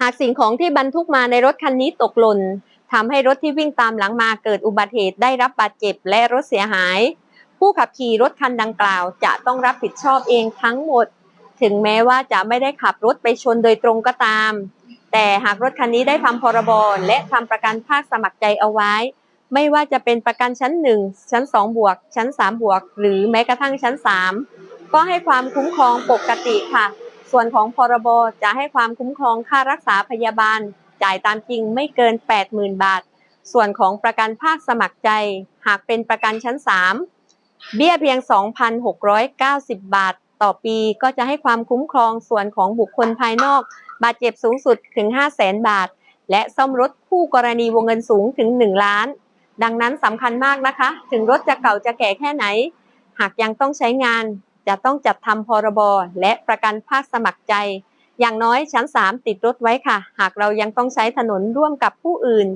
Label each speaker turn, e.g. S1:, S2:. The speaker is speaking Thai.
S1: หากสิ่งของที่บรรทุกมาในรถคันนี้ตกหล่นทำให้รถที่วิ่งตามหลังมาเกิดอุบัติเหตุได้รับบาดเจ็บและรถเสียหาย ผู้ขับขี่รถคันดังกล่าว จะต้องรับผิดชอบเองทั้งหมด ถึงแม้ว่าจะไม่ได้ขับรถไปชนโดยตรงก็ตาม แต่หากรถคันนี้ได้ทำพรบและทำประกันภาคสมัครใจเอาไว้ ไม่ว่าจะเป็นประกันชั้น 1 ชั้น 2 บวก ชั้น 3 บวก หรือแม้กระทั่งชั้น 3 ก็ให้ความคุ้มครองปกติค่ะ ส่วนของพรบจะให้ความคุ้มครองค่ารักษาพยาบาล จ่ายตามจริงไม่เกิน 80,000 บาท ส่วนของประกันภาคสมัครใจ หากเป็นประกันชั้น 3 เบี้ยเพียง 2,690 บาท ต่อปีก็จะให้ความคุ้มครองส่วนของบุคคลภายนอก บาดเจ็บสูงสุดถึง 500,000 บาท และซ่อมรถคู่กรณีวงเงินสูงถึง 1 ล้าน ดังนั้นสำคัญมากนะคะ ถึงรถจะเก่าจะแก่แค่ไหน หากยังต้องใช้งาน จะต้องจัดทำพรบและประกันภาคสมัครใจ อย่างน้อยชั้น 3 ติดรถไว้ค่ะ หากเรายังต้องใช้ถนนร่วมกับผู้อื่น